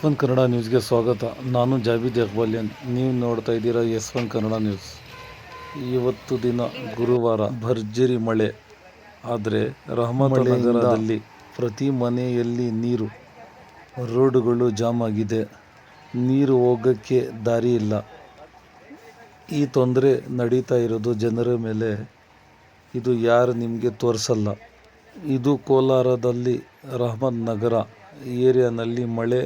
One Kannada ನ್ಯೂಸ್ಗೆ ಸ್ವಾಗತ. ನಾನು ಜಾಬೀದ್ ಅಕ್ಬಾಲಿಯನ್ ನೀವು ನೋಡ್ತಾ ಇದ್ದೀರಾ ಯಶ್ವಂತ್ ಕನ್ನಡ ನ್ಯೂಸ್. ಇವತ್ತು ದಿನ ಗುರುವಾರ ಭರ್ಜರಿ ಮಳೆ. ಆದರೆ ನಗರದಲ್ಲಿ ಪ್ರತಿ ಮನೆಯಲ್ಲಿ ನೀರು. ರೋಡುಗಳು ಜಾಮ್ ಆಗಿದೆ. ನೀರು ಹೋಗೋಕ್ಕೆ ದಾರಿ ಇಲ್ಲ. ಈ ತೊಂದರೆ ನಡೀತಾ ಇರೋದು ಜನರ ಮೇಲೆ. ಇದು ಯಾರು ನಿಮಗೆ ತೋರಿಸಲ್ಲ. ಇದು ಕೋಲಾರದಲ್ಲಿ ನಗರ ಏರಿಯಾನಲ್ಲಿ ಮಳೆ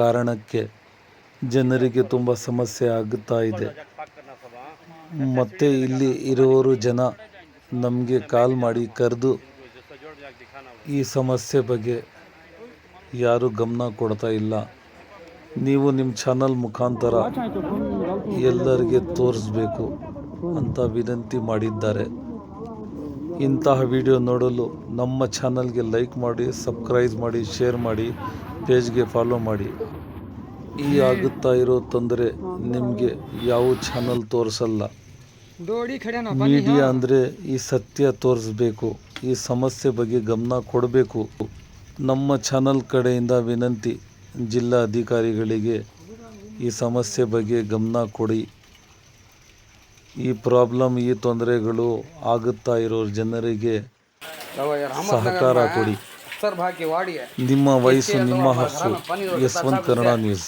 ಕಾರಣಕ್ಕೆ ಜನರಿಗೆ ತುಂಬ ಸಮಸ್ಯೆ ಆಗುತ್ತಾ ಇದೆ. ಮತ್ತೆ ಇಲ್ಲಿ ಇರುವವರು ಜನ ನಮಗೆ ಕಾಲ್ ಮಾಡಿ ಕರೆದು ಈ ಸಮಸ್ಯೆ ಬಗ್ಗೆ ಯಾರು ಗಮನ ಕೊಡ್ತಾ ಇಲ್ಲ. ನೀವು ನಿಮ್ಮ ಚಾನಲ್ ಮುಖಾಂತರ ಎಲ್ಲರಿಗೆ ತೋರಿಸ್ಬೇಕು ಅಂತ ವಿನಂತಿ ಮಾಡಿದ್ದಾರೆ. ಇಂತಹ ವಿಡಿಯೋ ನೋಡಲು ನಮ್ಮ ಚಾನಲ್ಗೆ ಲೈಕ್ ಮಾಡಿ, ಸಬ್ಸ್ಕ್ರೈಬ್ ಮಾಡಿ, ಶೇರ್ ಮಾಡಿ, ಪೇಜ್ಗೆ ಫಾಲೋ ಮಾಡಿ. ಈ ಆಗುತ್ತಾ ಇರೋ ತೊಂದರೆ ನಿಮಗೆ ಯಾವ ಚಾನಲ್ ತೋರಿಸಲ್ಲ. ಮೀಡಿಯಾ ಅಂದರೆ ಈ ಸತ್ಯ ತೋರಿಸ್ಬೇಕು ಈ ಸಮಸ್ಯೆ ಬಗ್ಗೆ ಗಮನ ಕೊಡಬೇಕು. ನಮ್ಮ ಚಾನಲ್ ಕಡೆಯಿಂದ ವಿನಂತಿ ಜಿಲ್ಲಾ ಅಧಿಕಾರಿಗಳಿಗೆ ಈ ಸಮಸ್ಯೆ ಬಗ್ಗೆ ಗಮನ ಕೊಡಿ. ಈ ಪ್ರಾಬ್ಲಮ್ ಈ ತೊಂದರೆಗಳು ಆಗುತ್ತಾ ಇರೋ ಜನರಿಗೆ ಸಹಕಾರ ಕೊಡಿ. ನಿಮ್ಮ ವಯಸ್ಸು ನಿಮ್ಮ ಹಕ್ಕು. ಯಶವಂತ್ ಕನ್ನಡ ನ್ಯೂಸ್.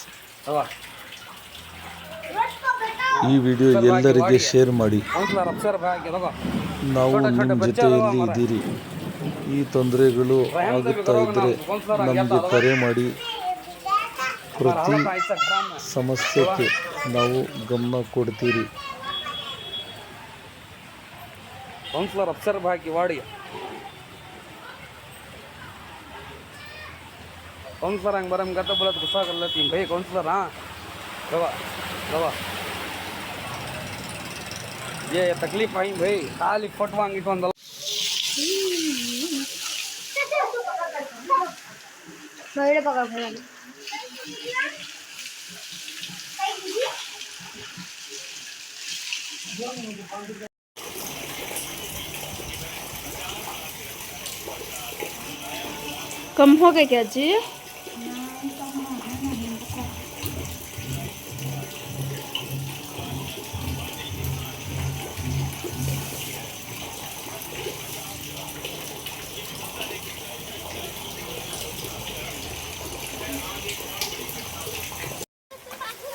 ಈ ವಿಡಿಯೋ ಎಲ್ಲರಿಗೆ ಶೇರ್ ಮಾಡಿ. ನಾವು ನಿಮ್ಮ ಜೊತೆಯಲ್ಲಿ ಇದ್ದೀರಿ. ಈ ತೊಂದರೆಗಳು ಆಗುತ್ತಾ ಇದ್ರೆ ನಮಗೆ ಕರೆ ಮಾಡಿ. ಪ್ರತಿ ಸಮಸ್ಯೆಗೆ ನಾವು ಗಮನ ಕೊಡ್ತೀರಿ. ಕೌನ್ಸಿಲರ್ ಅಪ್ಸರ್ ಹಾಕಿ ವಾಡಿ वाड़ी है काउंसलर हंग बरम करता बोला तो गुस्सा कर लेती भाई काउंसलर हाँ दवा दवा ये ये तकलीफ आई भाई खाली फटवांगी तो अंदर ಮಹಿಳೆ ಪಕ್ಕ कम हो गए क्या जी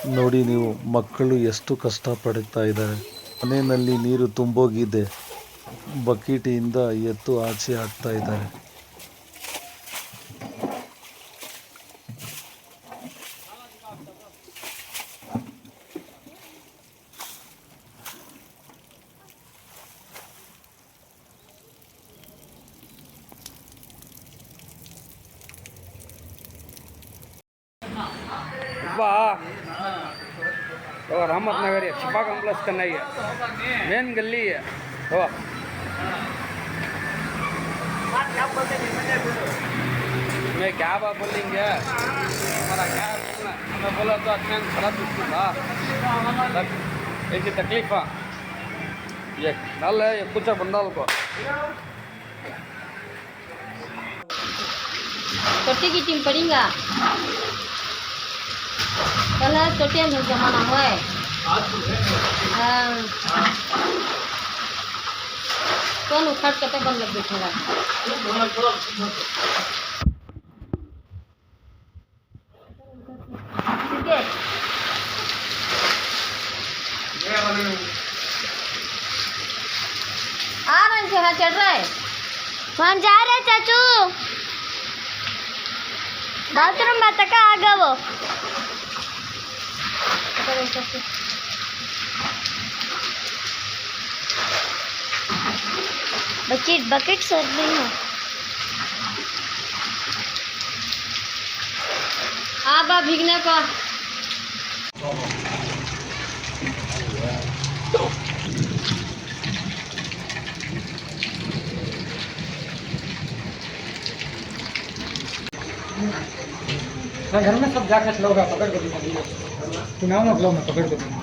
ನೋಡಿ ನೀವು ಮಕ್ಕಳು ಎಷ್ಟು ಕಷ್ಟಪಡ್ತಾ ಇದ್ದಾರೆ. ಮನೆಯಲ್ಲಿ ನೀರು ತುಂಬೋಗಿದೆ. ಬಕೀಟಿಯಿಂದ ಎತ್ತು ಆಚೆ ಹಾಕ್ತಾ ಇದ್ದಾರೆ. कम्प्लेक्स करना ही है। मेन गली है। वाह मैं क्या बात बोलेंगे? हमारा क्या हमें बोला तो अच्छा खराब था ऐसी तकलीफ़ है। ये डाल है, ये कुछ बंदाल को। छोटी की टीम पड़ेगा पहले छोटे में जमाना हुआ है हाँ। कौन उखाड़ के बन लग बैठेगा? आ रहे हैं हाँ चढ़ रहा है। हम जा रहे चाचू? बाथरूम में तक आ गए वो? बकेट बकेट सर नहीं है। आबा भीगने का। घर में सब जाकर लोग पकड़ कर चुनाव में मैं पकड़ कर दूँगा।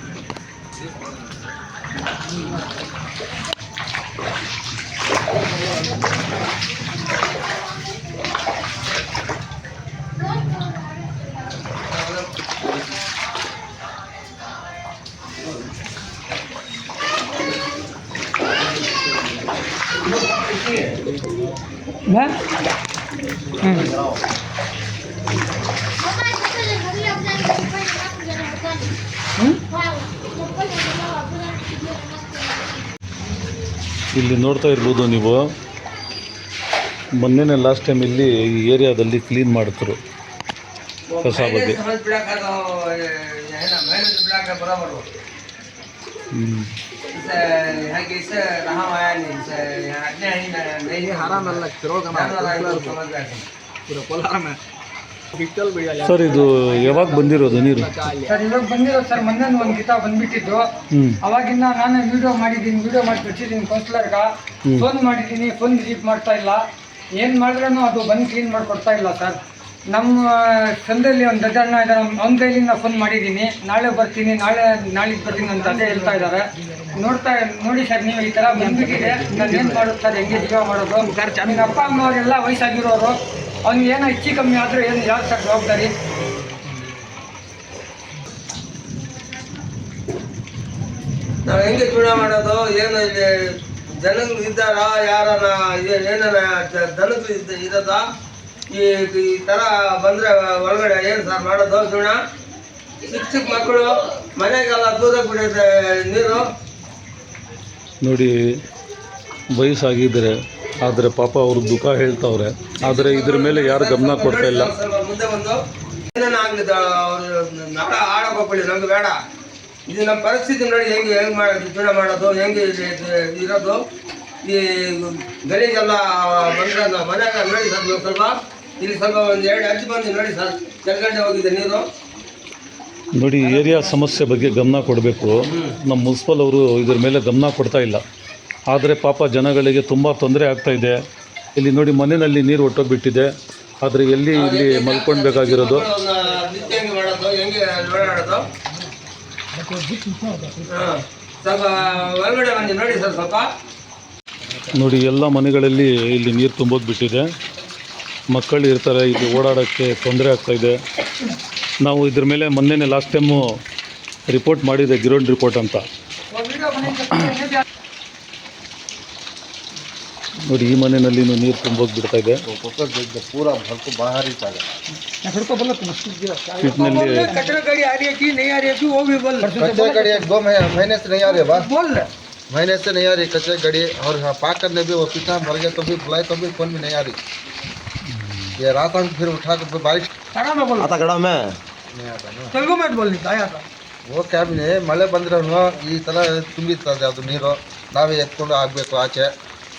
ना ಇಲ್ಲಿ ನೋಡ್ತಾ ಇರ್ಬೋದು ನೀವು ಮೊನ್ನೆನೇ ಲಾಸ್ಟ್ ಟೈಮ್ ಇಲ್ಲಿ ಈ ಏರಿಯಾದಲ್ಲಿ ಕ್ಲೀನ್ ಮಾಡ್ತರು ಕಸ ಬಗ್ಗೆ. ಹ್ಮ್. ಸರ್ ಇದು ಯಾವಾಗ ಬಂದಿರೋದು ನೀರು? ಸರ್ ಇವಾಗ ಬಂದಿರೋದು ಸರ್ ಮೊನ್ನೆ ಒಂದು ಗೀತ ಬಂದ್ಬಿಟ್ಟಿದ್ದು. ಅವಾಗಿನ್ನ ಅವಾಗಿಂದ ನಾನು ವಿಡಿಯೋ ಮಾಡಿದ್ದೀನಿ ವಿಡಿಯೋ ಮಾಡಿ ಕಳಿಸಿದ್ದೀನಿ ಕೌನ್ಸಿಲರ್ಗ ಫೋನ್ ಮಾಡಿದ್ದೀನಿ ಫೋನ್ ರಿಸೀವ್ ಮಾಡ್ತಾ ಇಲ್ಲ. ಏನು ಮಾಡಿದ್ರೂ ಅದು ಬಂದು ಕ್ಲೀನ್ ಮಾಡಿಕೊಡ್ತಾ ಇಲ್ಲ ಸರ್. ನಮ್ಮ ಸಂದಲ್ಲಿ ಒಂದು ದೊಡ್ಡಣ್ಣ ಇದ್ದಾರೆ ಅವ್ನ ಕೈಲಿ ನಾನು ಫೋನ್ ಮಾಡಿದ್ದೀನಿ. ನಾಳೆ ಬರ್ತೀನಿ, ನಾಳೆ, ನಾಳೆಗೆ ಬರ್ತೀನಿ ಅಂತ ಅದೇ ಹೇಳ್ತಾ ಇದ್ದಾರೆ ನೋಡ್ತಾ ನೋಡಿ ಸರ್ ನೀವು ಈ ಥರ ಬಂದಿದೆ ನಾನು ಏನು ಮಾಡೋದು ಸರ್? ಹೆಂಗೆ ಜೀವ ಮಾಡೋದು? ನನ್ನ ಅಪ್ಪ, ಅಮ್ಮ ಅವರೆಲ್ಲ ವಯಸ್ಸಾಗಿರೋರು ಅವ್ನಿಗೆ ಏನೋ ಹೆಚ್ಚು ಕಮ್ಮಿ ಆದರೂ ಏನು ಯಾರು ಸರ್ ಜವಾಬ್ದಾರಿ? ನಾವು ಹೆಂಗೆ ಚೂಡ ಮಾಡೋದು? ಏನು ಇಲ್ಲಿ ಜನಗಳು ಇದ್ದಾರ ಯಾರನ ಏನನ ದನಗಳು ಇದ್ದ ಇರೋದ ಈ ಈ ಥರ ಬಂದರೆ ಒಳಗಡೆ ಏನು ಸರ್ ಮಾಡೋದು? ಸುಣ್ಣ ಚಿಕ್ಕ ಚಿಕ್ಕ ಮಕ್ಕಳು ಮನೆಗೆಲ್ಲ ದೂರ ಬಿಡುತ್ತೆ ನೀರು? ನೋಡಿ ವಯಸ್ಸಾಗಿದ್ದರೆ ಆದರೆ ಪಾಪ ಅವರು ದುಃಖ ಹೇಳ್ತಾವ್ರೆ. ಆದರೆ ಇದ್ರ ಮೇಲೆ ಯಾರು ಗಮನ ಕೊಡ್ತಾ ಇಲ್ಲ. ಮುಂದೆ ಬಂದು ಏನೇನು ಅವರು ನಟ ಹೋಗ್ಬಿಡಿ ನಮ್ಗೆ ಬೇಡ. ಇದು ನಮ್ಮ ಪರಿಸ್ಥಿತಿ ನೋಡಿ ಹೆಂಗೆ ಹೆಂಗೆ ಮಾಡೋದು ಚೂಡ ಮಾಡೋದು ಹೆಂಗೆ ಇರೋದು. ಈ ಗಲೀಜೆಲ್ಲ ಬಂದ್ರೆ ಮನೆಯಾಗ ನೋಡಿ ಸರ್ ಸ್ವಲ್ಪ. ಇಲ್ಲಿ ಸ್ವಲ್ಪ ಒಂದು ಎರಡು ಅಜ್ಜಿ ಬಂದು ನೋಡಿ ಸರ್ ಕೆಳಗಡೆ ಹೋಗಿದೆ ನೀರು. ನೋಡಿ ಏರಿಯಾ ಸಮಸ್ಯೆ ಬಗ್ಗೆ ಗಮನ ಕೊಡಬೇಕು. ನಮ್ಮ ಮುನ್ಸಿಪಲ್ ಅವರು ಇದ್ರ ಮೇಲೆ ಗಮನ ಕೊಡ್ತಾ ಇಲ್ಲ. ಆದರೆ ಪಾಪ ಜನಗಳಿಗೆ ತುಂಬ ತೊಂದರೆ ಆಗ್ತಾ ಇದೆ. ಇಲ್ಲಿ ನೋಡಿ ಮನೆಯಲ್ಲಿ ನೀರು ಹೊಟ್ಟೋಗ್ಬಿಟ್ಟಿದೆ ಆದರೆ ಎಲ್ಲಿ ಇಲ್ಲಿ ಮಲ್ಕೊಳ್ಬೇಕಾಗಿರೋದು? ಸ್ವಲ್ಪ ಹೊರಗಡೆ ಬಂದು ನೋಡಿ ಸರ್ ಸ್ವಲ್ಪ. ನೋಡಿ ಎಲ್ಲ ಮನೆಗಳಲ್ಲಿ ಇಲ್ಲಿ ನೀರು ತುಂಬೋದು ಬಿಟ್ಟಿದೆ. ಮಕ್ಕಳು ಇರ್ತಾರೆ ಇಲ್ಲಿ ಓಡಾಡೋಕ್ಕೆ ತೊಂದರೆ ಆಗ್ತಾ ಇದೆ. ನಾವು ಇದ್ರ ಮೇಲೆ ಮೊನ್ನೆನೇ ಲಾಸ್ಟ್ ಟೈಮು ರಿಪೋರ್ಟ್ ಮಾಡಿದೆ ಗಿರೋಡ್ ರಿಪೋರ್ಟ್ ಅಂತ. ನೋಡಿ ಈ ಮನೆಯಲ್ಲಿ ನೀರು ತುಂಬೋಗ್ಬಿಡ್ತಾ ಇದೆ पूरा घर को बाहर ही था ಇಟ್ನಲ್ಲಿ कचरा गाड़ी आ रही है कि नहीं आ रही है कि वो भी बोल कचरे गाड़ी एक दो महीने महीने से नहीं आ रही है बात बोल रहे महीने से नहीं आ रही कचरे गाड़ी और हाँ पाक करने भी वो पीछा भर गया तो भी बुलाए तो भी फोन भी नहीं आ रही ये रात हम फिर उठा कर फिर बारिश कड़ा में बोल नहीं आता ना तेलुगु में बोल नहीं आया था ಓ ಕ್ಯಾಬಿನೆ ಮಳೆ ಬಂದ್ರೂ ಈ ಥರ ತುಂಬಿರ್ತದೆ ಅದು ನೀರು ನಾವೇ ಎತ್ಕೊಂಡು ಆಗಬೇಕು ಆಚೆ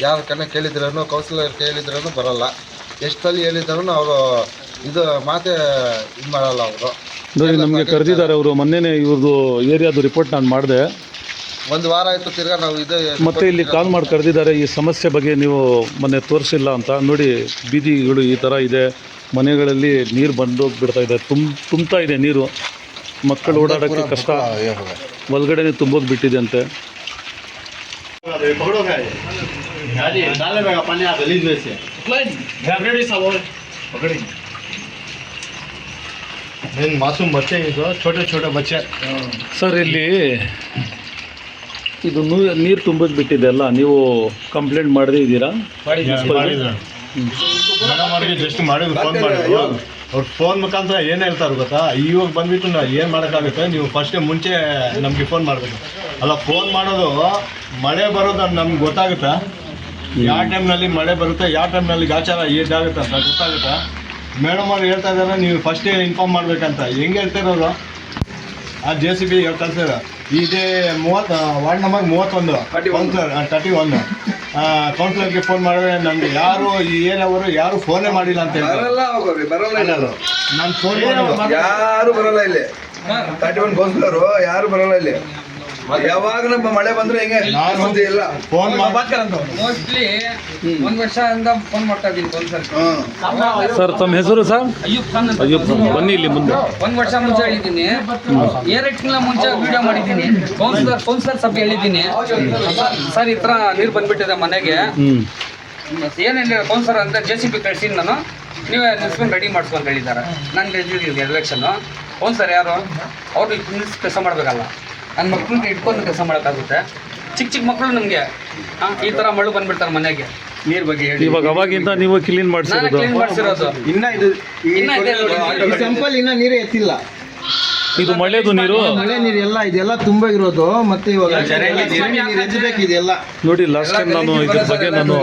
ಯಾರ ಕಣ್ಣ ಕೇಳಿದ್ರೂ ಕೌನ್ಸಿಲರ್ ಕೇಳಿದ್ರೂ ಬರಲ್ಲ. ಎಷ್ಟಲ್ಲಿ ಹೇಳಿದ್ರೂ ಅವರು ಇದು ಮಾತೆ ಇದು ಮಾಡಲ್ಲ ಅವರು. ನೋಡಿ ನಮಗೆ ಕರೆದಿದ್ದಾರೆ ಅವರು. ಮೊನ್ನೆನೇ ಇವ್ರದ್ದು ಏರಿಯಾದು ರಿಪೋರ್ಟ್ ನಾನು ಮಾಡಿದೆ. ಒಂದು ವಾರ ಆಯಿತು ತಿರ್ಗಾ ನಾವು ಇದು ಮತ್ತೆ ಇಲ್ಲಿ ಕಾಲ್ ಮಾಡಿ ಕರೆದಿದ್ದಾರೆ ಈ ಸಮಸ್ಯೆ ಬಗ್ಗೆ ನೀವು ಮೊನ್ನೆ ತೋರಿಸಿಲ್ಲ ಅಂತ. ನೋಡಿ ಬೀದಿಗಳು ಈ ಥರ ಇದೆ. ಮನೆಗಳಲ್ಲಿ ನೀರು ಬಂದೋಗ್ಬಿಡ್ತಾ ಇದೆ. ತುಂಬ ತುಂಬ್ತಾ ಇದೆ ನೀರು. ಮಕ್ಕಳು ಓಡಾಡೋಕ್ಕೆ ಕಷ್ಟ. ಒಳಗಡೆ ತುಂಬೋದು ಬಿಟ್ಟಿದೆ ಅಂತೆ. ಮಾಸೂಮ್ ಬಚ್ಚೆ ಇದು ಛೋಟ ಛೋಟ ಬಚ್ಚೆ ಸರ್ ಇಲ್ಲಿ ಇದು ನೀರು ತುಂಬಿದ್ ಬಿಟ್ಟಿದೆ ಅಲ್ಲ ನೀವು ಕಂಪ್ಲೇಂಟ್ ಮಾಡದೇ ಇದ್ದೀರಾ? ಮೇಡಮ್ ಜಸ್ಟ್ ಮಾಡಿದ್ರು ಫೋನ್ ಮಾಡಿದ್ರು. ಅವ್ರು ಫೋನ್ ಮುಖಾಂತರ ಏನು ಹೇಳ್ತಾರೆ ಗೊತ್ತಾ? ಇವಾಗ ಬಂದ್ಬಿಟ್ಟು ನಾವು ಏನು ಮಾಡೋಕ್ಕಾಗುತ್ತೆ? ನೀವು ಫಸ್ಟೇ ಮುಂಚೆ ನಮಗೆ ಫೋನ್ ಮಾಡಬೇಕು. ಅಲ್ಲ ಫೋನ್ ಮಾಡೋದು ಮಳೆ ಬರೋದು ನಮ್ಗೆ ಗೊತ್ತಾಗುತ್ತಾ? ಯಾವ ಟೈಮ್ನಲ್ಲಿ ಮಳೆ ಬರುತ್ತೆ ಯಾವ ಟೈಮ್ನಲ್ಲಿ ಗಾಚಾರ ಏಟಾಗುತ್ತೆ ಅಂತ ಗೊತ್ತಾಗುತ್ತಾ? ಮೇಡಮ್ ಅವ್ರು ಹೇಳ್ತಾ ಇದ್ದಾರೆ ನೀವು ಫಸ್ಟೇ ಇನ್ಫಾರ್ಮ್ ಮಾಡ್ಬೇಕಂತ. ಹೆಂಗೆ ಹೇಳ್ತಿರೋರು ಆ ಜೆ ಸಿ ಬಿ ಕಳ್ಸಿರ ಇದೇ ಮೂವತ್ತು ವಾರ್ಡ್ ನಂಬರ್ ಮೂವತ್ತೊಂದು. ಕೌನ್ಸಿಲರ್ ತರ್ಟಿ ಒನ್ ಕೌನ್ಸಿಲರ್ಗೆ ಫೋನ್ ಮಾಡಿದ್ರೆ ನಮ್ಗೆ ಯಾರು ಈ ಏರಿಯಾವರು ಯಾರು ಫೋನೇ ಮಾಡಿಲ್ಲ ಅಂತ ಹೇಳಿ ಅವರು ನಾನು ಫೋನ್ ಮಾಡಿ ಯಾರು ಬರಲ್ಲ ಇಲ್ಲಿ. ತರ್ಟಿ ಒನ್ ಕೌನ್ಸಿಲರು ಯಾರು ಬರಲ್ಲ ಇಲ್ಲಿ. ಯಾವಾಗ ನಮ್ಮ ಮಳೆ ಬಂದ್ರೆ ಹೆಂಗೆ? ಸುದ್ದಿ ಇಲ್ಲ. ಫೋನ್ ಮೋಸ್ಟ್ಲಿ ಒಂದ್ ವರ್ಷದಿಂದ ಫೋನ್ ಮಾಡ್ತಾ ಇದ್ದೀನಿ ಕೌನ್ಸರ್ ಸರ್ ತಮ್ಮ ಹೆಸರು ಸರ್? ಅಯ್ಯಪ್ ಖಾನ್ ಅಂತ ಬನ್ನಿ ಇಲ್ಲಿ ಮುಂದೆ. ಒಂದ್ ವರ್ಷ ಮುಂಚೆ ಹೇಳಿದ್ದೀನಿ. ಎರಡು ತಿಂಗಳ ಮುಂಚೆ ವಿಡಿಯೋ ಮಾಡಿದ್ದೀನಿ. ಕೌನ್ಸಿಲರ್ ಕೌನ್ಸಿಲರ್ ಸಭೆ ಹೇಳಿದ್ದೀನಿ. ಸರ್ ಈ ಥರ ನೀರು ಬಂದ್ಬಿಟ್ಟಿದೆ ಮನೆಗೆ. ಏನ್ ಏನೇನು ಕೌನ್ಸಿಲರ್ ಅಂತ ಜೆ ಸಿ ಬಿ ಕಳ್ಸಿದ್ ನಾನು. ನೀವೇ ನಿಲ್ಸ್ಕೊಂಡು ರೆಡಿ ಮಾಡಿಸ್ಕೊಂಡು ಹೇಳಿದ್ದಾರೆ. ನಾನು ಗೆದ್ದಿದ್ದೀನಿ ಎಲೆಕ್ಷನ್ನು ಸರ್ ಯಾರು? ಅವ್ರಿಗೆ ನಿಲ್ಸಿ ಕೆಲಸ ಮಾಡಬೇಕಲ್ಲ. ನನ್ನ ಮಕ್ಕಳನ್ನ ಇಟ್ಕೊಂಡು ಕೆಲಸ ಮಾಡೋಕ್ಕಾಗುತ್ತೆ. ಚಿಕ್ಕ ಚಿಕ್ಕ ಮಕ್ಕಳು ನಮಗೆ. ಈ ಥರ ಮಳು ಬಂದ್ಬಿಡ್ತಾರೆ ಮನೆಗೆ. ನೀರ್ ಬಗ್ಗೆ ಹೇಳಿ. ಇವಾಗ ಅವಾಗಿಂದ ನೀವು ಕ್ಲೀನ್ ನಾನು ಮಾಡಿಸಿರೋದು ಕ್ಲೀನ್ ಮಾಡಿಸಿರೋದು. ಇನ್ನ ಇದು ಈ ಇನ್ನ ಇದೆ ನೋಡಿ. ಈ ಸಂಪಲ್ ಇನ್ನ ನೀರೇ ಎತ್ತಿಲ್ಲ. ಇದು ಮಳೆದು ನೀರು? ಮಳೆ ನೀರು ಎಲ್ಲ ಇದೆಲ್ಲ ತುಂಬ ಇರೋದು. ಮತ್ತೆ ಇವಾಗ ಚರಂಡಿ ನೀರು ಎತ್ತಬೇಕು ಇದೆಲ್ಲ. ನೋಡಿ ಲಾಸ್ಟ್ ಟೈಮ್ ನಾನು ಇದ್ರ ಬಗ್ಗೆ ನಾನು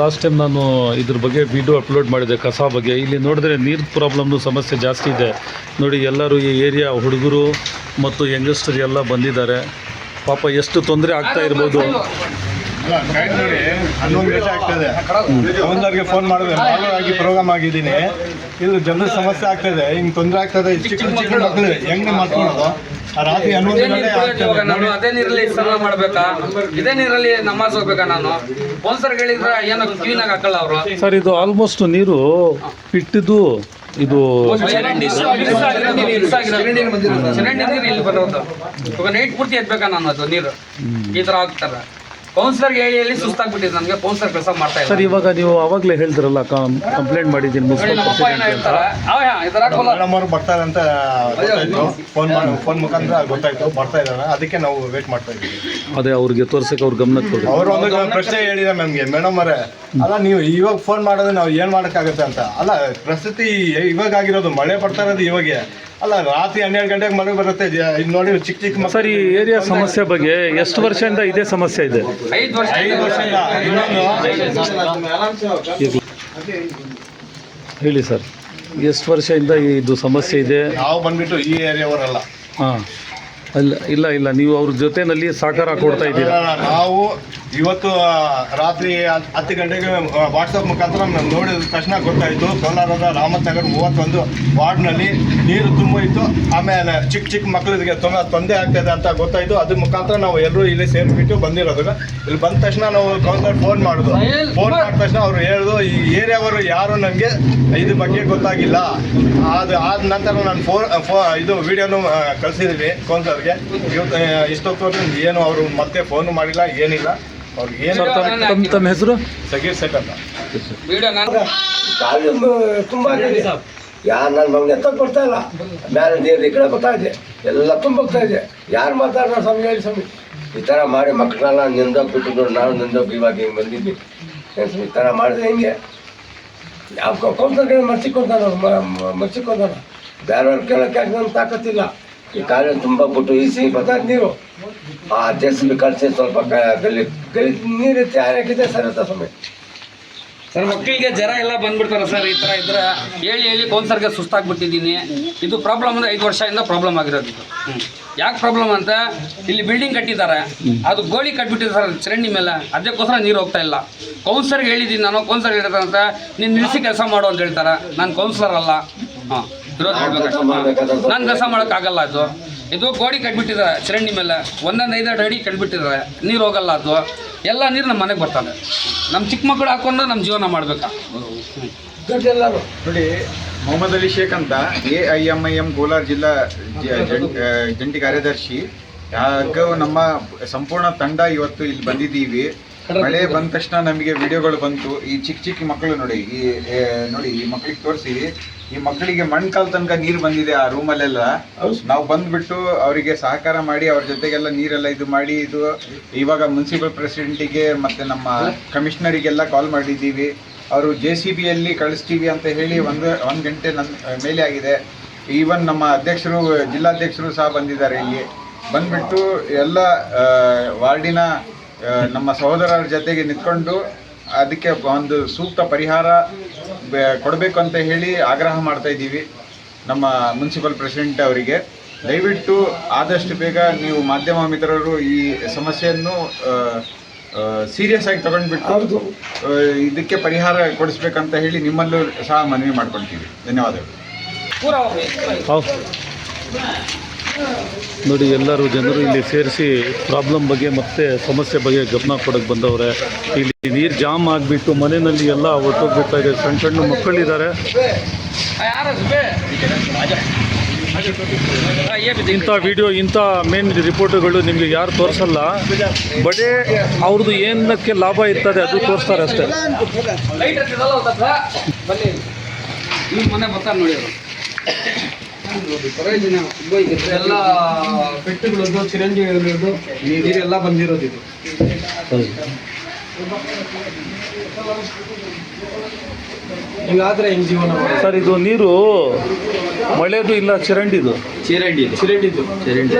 ಲಾಸ್ಟ್ ಟೈಮ್ ನಾನು ಇದ್ರ ಬಗ್ಗೆ ವಿಡಿಯೋ ಅಪ್ಲೋಡ್ ಮಾಡಿದೆ ಕಸ ಬಗ್ಗೆ. ಇಲ್ಲಿ ನೋಡಿದ್ರೆ ನೀರು ಪ್ರಾಬ್ಲಮ್ನು ಸಮಸ್ಯೆ ಜಾಸ್ತಿ ಇದೆ. ನೋಡಿ ಎಲ್ಲರೂ ಈ ಏರಿಯಾ ಹುಡುಗರು ಮತ್ತು ಯಂಗಸ್ಟರ್ ಎಲ್ಲ ಬಂದಿದ್ದಾರೆ. ಪಾಪ ಎಷ್ಟು ತೊಂದರೆ ಆಗ್ತಾ ಇರ್ಬೋದು. ನೋಡಿ ಹನ್ನೊಂದು ಗಂಟೆ ಆಗ್ತದೆ. ಒಂದವ್ರಿಗೆ ಫೋನ್ ಮಾಡಿದ್ರೆ ನಾರ್ಮಲ್ ಆಗಿ ಪ್ರೋಗ್ರಾಮ್ ಆಗಿದ್ದೀನಿ. ಇದು ಜನರ ಸಮಸ್ಯೆ ಆಗ್ತದೆ. ಹಿಂಗ್ ತೊಂದರೆ ಆಗ್ತದೆ. ಚಿಕ್ಕ ಚಿಕ್ಕ ಮಕ್ಕಳು ಹೆಂಗ್ ಮಾಡ್ಕೊಳೋದು? ರಾತ್ರಿ ಹನ್ನೊಂದು ಗಂಟೆ ಇವಾಗ ನಾನು ಅದೇ ನೀರಲ್ಲಿ ಸ್ನಾನ ಮಾಡ್ಬೇಕಾ? ಇದೇ ನೀರಲ್ಲಿ ನಮಾಜ್ ಹೋಗ್ಬೇಕಾ ನಾನು? ಸ್ಪಾನ್ಸರ್ ಹೇಳಿದ್ರೆ ಏನೋ ಕ್ಲೀನ್ ಆಗಿ ಹಾಕಲ್ಲ ಅವರು? ಸರ್ ಇದು ಆಲ್ಮೋಸ್ಟ್ ನೀರು ಇಟ್ಟಿದ್ದು ಇದು ಚರಂಡಿ ನೀರು. ಇಲ್ಲಿ ಬರೋದು ಇವಾಗ ನೈಟ್ ಪೂರ್ತಿ ಎತ್ಬೇಕಾ ನಾನು ಅದು ನೀರು? ಈ ತರ ಆಗ್ತಾರೆ ಕೌನ್ಸಿಲರ್ಗೆ ಹೇಳಿ ಹೇಳಿ ಸುಸ್ತಾಗ್ಬಿಟ್ಟಿದೆ ನನಗೆ ಕೌನ್ಸಿಲರ್ ಕೆಲಸ ಮಾಡ್ತಾ ಇಲ್ಲ. ಸರ್ ಇವಾಗ ನೀವು ಅವಾಗಲೇ ಹೇಳಿದ್ರಲ್ಲ ಕಂಪ್ಲೇಂಟ್ ಮಾಡಿದ್ದೀನಿ ನೋಡಿ ಮುನ್ಸಿಪಲ್ ನಮ್ಮ ಏನೋ ಪ್ರೆಸಿಡೆಂಟ್ ಅವ ಹಾಕೋಲ್ಲ ಮೇಡಮ್ ಅವರು ಬರ್ತಾರೆ ಅಂತ ಗೊತ್ತಾಯ್ತು. ಫೋನ್ ಮಾಡಿ ಫೋನ್ ಮುಖಾಂತರ ಗೊತ್ತಾಯ್ತು. ಬರ್ತಾ ಇದ್ದಾರೆ. ಅದಕ್ಕೆ ನಾವು ವೇಟ್ ಮಾಡ್ತಾ ಇದ್ದೀವಿ. ಅದೇ ಅವ್ರಿಗೆ ತೋರ್ಸಕ್ಕೆ ಅವ್ರ ಗಮನಕ್ಕೆ ಹೋಗಿ ಅವರು ಒಂದು ಪ್ರಶ್ನೆ ಹೇಳಿದ ನಮಗೆ. ಮೇಡಮ್ ಅವರೇ ಅಲ್ಲ ನೀವು ಇವಾಗ ಫೋನ್ ಮಾಡೋದು ನಾವು ಏನ್ ಮಾಡಕ್ಕಾಗತ್ತೆ ಅಂತ. ಅಲ್ಲ ಪ್ರಸ್ತುತಿ ಇವಾಗ ಆಗಿರೋದು ಮಳೆ ಬರ್ತಾ ಇರೋದು ಇವಾಗ. ಅಲ್ಲ ರಾತ್ರಿ ಹನ್ನೆರಡು ಗಂಟೆಗೆ ಮಳೆ ಬರುತ್ತೆ. ನೋಡಿ ಚಿಕ್ಕ ಚಿಕ್ಕ ಮಕ್ಕಳು ಸರ್ ಈ ಏರಿಯಾ ಸಮಸ್ಯೆ ಬಗ್ಗೆ ಎಷ್ಟು ವರ್ಷದಿಂದ ಇದೇ ಸಮಸ್ಯೆ ಇದೆ? ಐದು ವರ್ಷ ಐದು ವರ್ಷದಿಂದ ಇನ್ನೊಂದು. ಹೇಳಿ ಸರ್ ಎಷ್ಟು ವರ್ಷದಿಂದ ಇದು ಸಮಸ್ಯೆ ಇದೆ? ನಾವು ಬಂದ್ಬಿಟ್ಟು ಈ ಏರಿಯಾವರಲ್ಲ. ಹಾಂ. ಅಲ್ಲ ಇಲ್ಲ ಇಲ್ಲ ನೀವು ಅವ್ರ ಜೊತೆನಲ್ಲಿ ಸಹಕಾರ ಕೊಡ್ತಾ ಇದ್ದೀರಾ? ನಾವು ಇವತ್ತು ರಾತ್ರಿ ಹತ್- ಹತ್ತು ಗಂಟೆಗೆ ವಾಟ್ಸಪ್ ಮುಖಾಂತರ ನಾವು ನೋಡಿದ ತಕ್ಷಣ ಗೊತ್ತಾಯಿತು ಕೋಲಾರದ ರಾಮತ್ ನಗರ್ ಮೂವತ್ತೊಂದು ವಾರ್ಡ್ನಲ್ಲಿ ನೀರು ತುಂಬ ಇತ್ತು. ಆಮೇಲೆ ಚಿಕ್ಕ ಚಿಕ್ಕ ಮಕ್ಕಳಿಗೆ ತೊಂದರೆ ತೊಂದರೆ ಆಗ್ತದೆ ಅಂತ ಗೊತ್ತಾಯಿತು. ಅದ್ರ ಮುಖಾಂತರ ನಾವು ಎಲ್ಲರೂ ಇಲ್ಲಿ ಸೇರಿಬಿಟ್ಟು ಬಂದಿರೋದು ಇಲ್ಲಿ ಬಂದ ತಕ್ಷಣ ನಾವು ಕೌನ್ಸಿಲರ್ ಫೋನ್ ಮಾಡೋದು. ಫೋನ್ ಮಾಡಿದ ತಕ್ಷಣ ಅವರು ಹೇಳಿದ್ರು ಈ ಏರಿಯಾವರು ಯಾರು ನನಗೆ ಇದ್ರ ಬಗ್ಗೆ ಗೊತ್ತಾಗಿಲ್ಲ. ಅದು ಆದ ನಂತರ ನಾನು ಫೋನ್ ಫೋ ಇದು ವಿಡಿಯೋನು ಕಳಿಸಿದ್ವಿ ಕೌನ್ಸಿಲರ್ಗೆ ಇವತ್ತು ಇಷ್ಟೊತ್ತು ಏನು ಅವರು ಮತ್ತೆ ಫೋನು ಮಾಡಿಲ್ಲ ಏನಿಲ್ಲ. ಸರ್ ತಮ್ಮ ತಮ್ಮ ತಮ್ಮ ಹೆಸರು? ಸಗೀರ್ ಸೆಟ್ ಅಂತ. ತುಂಬ ಯಾರು ನನ್ನ ಮಗನ ಎತ್ತಕ್ಕೆ ಬರ್ತಾ ಇಲ್ಲ. ಮೇಲೆ ನೀರು ಈ ಕಡೆ ಬರ್ತಾ ಇದೆ. ಎಲ್ಲ ತುಂಬ ಹೋಗ್ತಾ ಇದೆ. ಯಾರು ಮಾತಾಡೋ ಸ್ವಾಮಿ ಹೇಳಿ ಸ್ವಾಮಿ. ಈ ಥರ ಮಾಡಿ ಮಕ್ಕಳನ್ನ ನಿಂದ ಬಿಟ್ಟು ನಾನು ನಿಂದೋಗಿ ಇವಾಗ ಹಿಂಗೆ ಬಂದಿದ್ವಿ. ಏನು ಸ್ವಾಮಿ ಈ ಥರ ಮಾಡಿದ್ರೆ ಹಿಂಗೆ? ಯಾವ ಕೌನ್ಸಲ್ಗೆ ಮರ್ಚಿಕೊಂತಾನ ಮರ್ಚಿಕೊಂತಾನ ಬೇರೆಯವ್ರ ಕೇಳೋಕ್ಕೆ ನನ್ನ ತಾಕತ್ತಿಲ್ಲ. ಈ ಕಾಲೇಜ್ ತುಂಬ ಬಿಟ್ಟು ಈ ಸಿಹಿ ಬರ್ತಾ ನೀರು. ಆ ಜೆ ಸಿ ಬಿ ಕಳಿಸಿ ಸ್ವಲ್ಪ ಗ- ಗಲ್ಲಿ ಗಲ್ಲಿ ನೀರು ಎತ್ತಿ ಹಾಕಿದೆ ಸರ್ ಅಂತ ಸ್ವಾಮಿ ಸರ್ ಮಕ್ಕಳಿಗೆ ಜ್ವರ ಎಲ್ಲ ಬಂದ್ಬಿಡ್ತಾರೆ ಸರ್ ಈ ಥರ ಇದ್ರೆ ಹೇಳಿ ಹೇಳಿ ಕೌನ್ಸರ್ಗೆ ಸುಸ್ತಾಗ್ಬಿಟ್ಟಿದ್ದೀನಿ. ಇದು ಪ್ರಾಬ್ಲಮ್ ಅಂದರೆ ಐದು ವರ್ಷದಿಂದ ಪ್ರಾಬ್ಲಮ್ ಆಗಿರೋದು ಇದು. ಯಾಕೆ ಪ್ರಾಬ್ಲಮ್ ಅಂತ ಇಲ್ಲಿ ಬಿಲ್ಡಿಂಗ್ ಕಟ್ಟಿದ್ದಾರೆ. ಅದು ಗೋಳಿ ಕಟ್ಬಿಟ್ಟಿದ್ದಾರೆ ಸರ್ ಚರಂಡಿ ಮೇಲೆ. ಅದಕ್ಕೋಸ್ಕರ ನೀರು ಹೋಗ್ತಾ ಇಲ್ಲ. ಕೌನ್ಸರ್ಗೆ ಹೇಳಿದ್ದೀನಿ ನಾನು ಕೌನ್ಸರ್ ಹೇಳ್ತಾರೆ ಅಂತ ನೀನು ನಿಲ್ಲಿಸಿ ಕೆಲಸ ಮಾಡು ಅಂತ ಹೇಳ್ತಾರೆ. ನಾನು ಕೌನ್ಸಿಲರ್ ಅಲ್ಲ. ಹಾಂ ವಿರೋಧ ನಾನು ಕೆಲಸ ಮಾಡೋಕ್ಕಾಗಲ್ಲ ಅದು. ಇದು ಗೋಡಿ ಕಟ್ಬಿಟ್ಟಿದ್ದಾರೆ ಚರಂಡಿ ಮೇಲೆ. ಒಂದೊಂದು ಐದೆರಡು ಅಡಿ ಕಟ್ಬಿಟ್ಟಿದ್ದಾರೆ ನೀರು ಹೋಗಲ್ಲ ಅದು. ಎಲ್ಲ ನೀರು ನಮ್ಮ ಮನೆಗೆ ಬರ್ತಾನೆ. ನಮ್ಮ ಚಿಕ್ಕ ಮಕ್ಕಳು ಹಾಕೊಂಡು ನಮ್ಮ ಜೀವನ ಮಾಡ್ಬೇಕಾ. ನೋಡಿ ಮೊಹಮ್ಮದ್ ಅಲಿ ಶೇಖ್ ಅಂತ A I M I M Kolar ಜಿಲ್ಲಾ ಜಂಟಿ ಕಾರ್ಯದರ್ಶಿ. ಹಾಗೂ ನಮ್ಮ ಸಂಪೂರ್ಣ ತಂಡ ಇವತ್ತು ಇಲ್ಲಿ ಬಂದಿದ್ದೀವಿ. ಮಳೆ ಬಂದ ತಕ್ಷಣ ನಮಗೆ ವಿಡಿಯೋಗಳು ಬಂತು. ಈ ಚಿಕ್ಕ ಚಿಕ್ಕ ಮಕ್ಕಳು ನೋಡಿ ಈ ನೋಡಿ ಈ ಮಕ್ಕಳಿಗೆ ತೋರಿಸಿ ಈ ಮಕ್ಕಳಿಗೆ ಕಾಲ ತನಕ ನೀರು ಬಂದಿದೆ ಆ ರೂಮಲ್ಲೆಲ್ಲ. ನಾವು ಬಂದ್ಬಿಟ್ಟು ಅವರಿಗೆ ಸಹಕಾರ ಮಾಡಿ ಅವ್ರ ಜೊತೆಗೆಲ್ಲ ನೀರೆಲ್ಲ ಇದು ಮಾಡಿ ಇದು ಇವಾಗ ಮುನ್ಸಿಪಲ್ ಪ್ರೆಸಿಡೆಂಟಿಗೆ ಮತ್ತೆ ನಮ್ಮ ಕಮಿಷನರಿಗೆಲ್ಲ ಕಾಲ್ ಮಾಡಿದ್ದೀವಿ. ಅವರು ಜೆ ಸಿ ಬಿಯಲ್ಲಿ ಕಳಿಸ್ತೀವಿ ಅಂತ ಹೇಳಿ ಒಂದು ಒಂದು ಗಂಟೆ ನನ್ನ ಮೇಲೆ ಆಗಿದೆ. ಈವನ್ ನಮ್ಮ ಅಧ್ಯಕ್ಷರು ಜಿಲ್ಲಾಧ್ಯಕ್ಷರು ಸಹ ಬಂದಿದ್ದಾರೆ ಇಲ್ಲಿ. ಬಂದ್ಬಿಟ್ಟು ಎಲ್ಲ ಆ, ವಾರ್ಡಿನ ನಮ್ಮ ಸಹೋದರರ ಜೊತೆಗೆ ನಿಂತ್ಕೊಂಡು ಅದಕ್ಕೆ ಒಂದು ಸೂಕ್ತ ಪರಿಹಾರ ಕೊಡಬೇಕು ಅಂತ ಹೇಳಿ ಆಗ್ರಹ ಮಾಡ್ತಾ ಇದ್ದೀವಿ ನಮ್ಮ ಮುನ್ಸಿಪಲ್ ಪ್ರೆಸಿಡೆಂಟ್ ಅವರಿಗೆ. ದಯವಿಟ್ಟು ಆದಷ್ಟು ಬೇಗ ನೀವು ಮಾಧ್ಯಮ ಮಿತ್ರರು ಈ ಸಮಸ್ಯೆಯನ್ನು ಸೀರಿಯಸ್ ಆಗಿ ತಗೊಂಡ್ಬಿಟ್ಟು ಇದಕ್ಕೆ ಪರಿಹಾರ ಕೊಡಿಸ್ಬೇಕಂತ ಹೇಳಿ ನಿಮ್ಮಲ್ಲೂ ಸಹ ಮನವಿ ಮಾಡ್ಕೊಳ್ತೀವಿ. ಧನ್ಯವಾದಗಳು. ಹೌದು. ನೋಡಿ, ಎಲ್ಲರೂ ಜನರು ಇಲ್ಲಿ ಸೇರಿಸಿ ಪ್ರಾಬ್ಲಮ್ ಬಗ್ಗೆ ಮತ್ತೆ ಸಮಸ್ಯೆ ಬಗ್ಗೆ ಗಮನ ಕೊಡೋಕ್ಕೆ ಬಂದವ್ರೆ. ಇಲ್ಲಿ ನೀರು ಜಾಮ್ ಆಗಿಬಿಟ್ಟು ಮನೆಯಲ್ಲಿ ಎಲ್ಲ ಒಟ್ಟೋಗ್ಬಿಡ್ತಾ ಇದೆ. ಸಣ್ಣ ಸಣ್ಣ ಮಕ್ಕಳಿದ್ದಾರೆ. ಇಂಥ ವಿಡಿಯೋ, ಇಂಥ ಮೇನ್ ರಿಪೋರ್ಟ್ಗಳು ನಿಮಗೆ ಯಾರು ತೋರಿಸಲ್ಲ. ಬಡೇ ಅವ್ರದ್ದು ಏನಕ್ಕೆ ಲಾಭ ಇರ್ತದೆ ಅದು ತೋರಿಸ್ತಾರೆ ಅಷ್ಟೇ. ಲೈಟ್ ಹತ್ತಿದಲ್ಲ ಬರ್ತಾರೆ ನೋಡಿ ಅವರು ಎಲ್ಲ ಪೆಟ್ಟುಗಳದ್ದು ಚಿರಂಜೀವಿಗಳದ್ದು ನೀರೆಲ್ಲ ಬಂದಿರೋದು ಇದು. ಹಿಂಗಾದ್ರೆ ಹೆಂಗ್ ಜೀವನ? ಸರ್ ಇದು ನೀರು ಮಳೆದು ಇಲ್ಲ ಚರಂಡಿದು? ಚಿರಂಡಿ ಚಿರಂಡಿದು. ಚಿರಂಡಿ.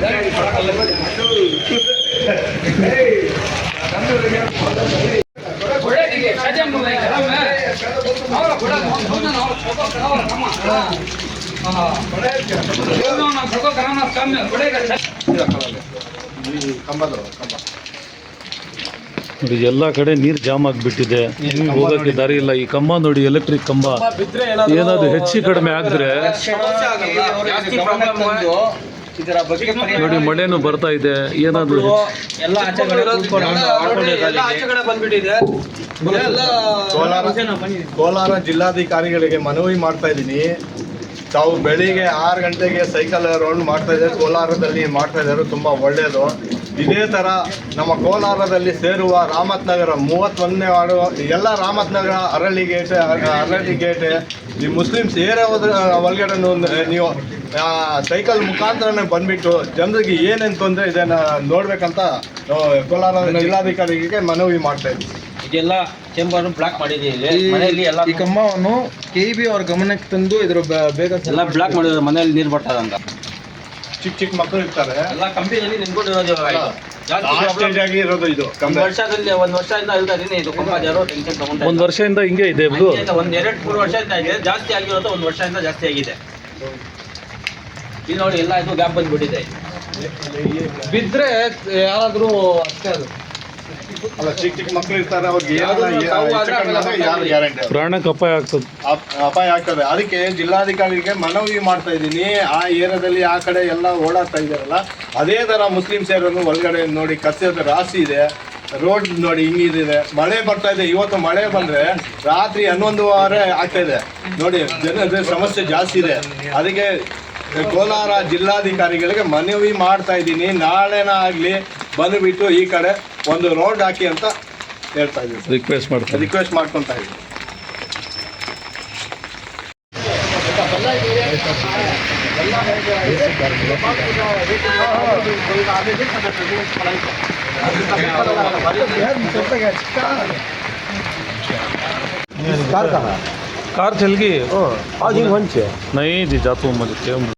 ಚರಂಡಿ ನೋಡಿ ಎಲ್ಲ ಕಡೆ ನೀರು ಜಾಮ್ ಆಗಿಬಿಟ್ಟಿದೆ. ಹೋಗಕ್ಕೆ ದಾರಿ ಇಲ್ಲ. ಈ ಕಂಬ ನೋಡಿ ಎಲೆಕ್ಟ್ರಿಕ್ ಕಂಬ. ಏನಾದ್ರು ಹೆಚ್ಚು ಕಡಿಮೆ ಆಗಿದ್ರೆ ಬಗ್ಗೆ ನೋಡಿ ಮಳೆನೂ ಬರ್ತಾ ಇದೆ. ಏನಾದ್ರು ಕೋಲಾರ ಕೋಲಾರ ಜಿಲ್ಲಾಧಿಕಾರಿಗಳಿಗೆ ಮನವಿ ಮಾಡ್ತಾ ಇದ್ದೀನಿ. ತಾವು ಬೆಳಿಗ್ಗೆ ಆರು ಗಂಟೆಗೆ ಸೈಕಲ್ ರೌಂಡ್ ಮಾಡ್ತಾ ಇದ್ದಾರೆ. ಕೋಲಾರದಲ್ಲಿ ಮಾಡ್ತಾ ಇದ್ದಾರೆ. ತುಂಬ ಒಳ್ಳೆಯದು ಇದೇ ಥರ ನಮ್ಮ ಕೋಲಾರದಲ್ಲಿ ಸೇರುವ ರಾಮತ್ ನಗರ ಮೂವತ್ತೊಂದನೇ ವಾರ್ಡು ಎಲ್ಲ ರಾಮತ್ ನಗರ ಅರಳಿ ಗೇಟ್ ಅರಳಿ ಗೇಟ್ ಈ ಮುಸ್ಲಿಮ್ಸ್ ಏರಿಯಾ ಹೋದ್ರೆ ಒಳಗಡೆ ನೀವು ಸೈಕಲ್ ಮುಖಾಂತರನೇ ಬಂದ್ಬಿಟ್ಟು ಜನರಿಗೆ ಏನೇನು ತೊಂದರೆ ಇದೆ ನೋಡ್ಬೇಕಂತ ಕೋಲಾರ ಜಿಲ್ಲಾಧಿಕಾರಿಗೆ ಮನವಿ ಮಾಡ್ತಾ ಇದ್ದೀವಿ ಇದೆಲ್ಲ ಚೇಂಬರ್ ಬ್ಲಾಕ್ ಮಾಡಿದೀವಿ ಇಲ್ಲಿ. ಮನೆಯಲ್ಲಿ ಎಲ್ಲ ಈ ಕಂಬವನ್ನು ಕೆ ಬಿ ಅವ್ರ ಗಮನಕ್ಕೆ ತಂದು ಇದ್ರ ಬ- ಬೇಗ ಎಲ್ಲ ಬ್ಲಾಕ್ ಮಾಡಿದ್ರು ಮನೆಯಲ್ಲಿ ನೀರು ಬರ್ತದಂತ ಚಿಕ್ಕ ಚಿಕ್ಕ ಮಕ್ಕಳು ಇರ್ತಾರೆ. ಎಲ್ಲ ಕಂಪ್ನಿಯಲ್ಲಿ ನಿಂತ್ಕೊಂಡಿರೋದು ಇದು. ಜಾಸ್ತಿ ಆ problem. ಆಗಿ ಇರೋದು ಇದು ಒಂದ್ ಕಂಬ ವರ್ಷದಲ್ಲಿ ಒಂದ್ ವರ್ಷದಿಂದ ಹೇಳ್ತಾ ಇದೀನಿ ಇದು ಕಂಬ. ಯಾರೋ ಟೆನ್ಷನ್ ತಗೊಂಡು ಒಂದು ವರ್ಷದಿಂದ ಹಿಂಗೆ ಇದೆ ಇದು ಒಂದ್ ಎರಡ್ ಮೂರು ವರ್ಷದಿಂದ ಆಗಿದೆ. ಜಾಸ್ತಿ ಆಗಿರೋದು ಒಂದ್ ವರ್ಷದಿಂದ ಜಾಸ್ತಿ ಆಗಿದೆ. ಇಲ್ಲಿ ನೋಡಿ ಎಲ್ಲ ಇದು ಗ್ಯಾಪ್ ಬಂದ್ಬಿಟ್ಟಿದೆ. ಬಿದ್ರೆ ಯಾರಾದ್ರೂ ಅಷ್ಟೇ ಅದು. ಅಲ್ಲ ಚಿಕ್ಕ ಚಿಕ್ಕ ಮಕ್ಕಳು ಇರ್ತಾರೆ ಅವ್ರಿಗೆ ಯಾರು ಗ್ಯಾರಂಟಿ ಪ್ರಾಣಕ್ಕೆ ಅಪಾಯ ಆಗ್ತದೆ. ಅಪಾಯ ಆಗ್ತದೆ. ಅದಕ್ಕೆ ಜಿಲ್ಲಾಧಿಕಾರಿಗೆ ಮನವಿ ಮಾಡ್ತಾ ಇದ್ದೀನಿ. ಆ ಏರಿಯಾದಲ್ಲಿ ಆ ಕಡೆ ಎಲ್ಲ ಓಡಾಡ್ತಾ ಇದ್ದಾರಲ್ಲ ಅದೇ ಥರ ಮುಸ್ಲಿಂ ಸೇರನ್ನು ಒಳಗಡೆ ನೋಡಿ ಕಸದ ರಾಶಿ ಇದೆ. ರೋಡ್ ನೋಡಿ ಹಿಂಗಿದೆ ಮಳೆ ಬರ್ತಾ ಇದೆ. ಇವತ್ತು ಮಳೆ ಬಂದ್ರೆ ರಾತ್ರಿ ಹನ್ನೊಂದುವರೆ ಆಗ್ತಾ ಇದೆ. ನೋಡಿ ಜನ ಸಮಸ್ಯೆ ಜಾಸ್ತಿ ಇದೆ. ಅದಕ್ಕೆ ಕೋಲಾರ ಜಿಲ್ಲಾಧಿಕಾರಿಗಳಿಗೆ ಮನವಿ ಮಾಡ್ತಾ ಇದ್ದೀನಿ. ನಾಳೆನ ಆಗಲಿ ಬಂದುಬಿಟ್ಟು ಈ ಕಡೆ ಒಂದು ರೋಡ್ ಹಾಕಿ ಅಂತ ಹೇಳ್ತಾ ಇದ್ದೀನಿ ರಿಕ್ವೆಸ್ಟ್ ಮಾಡ್ತಾರೆ ರಿಕ್ವೆಸ್ಟ್ ಮಾಡ್ಕೊತಾ ಇದ್ದೀನಿ कार चल गई आज नहीं जी जाता हूँ मुझे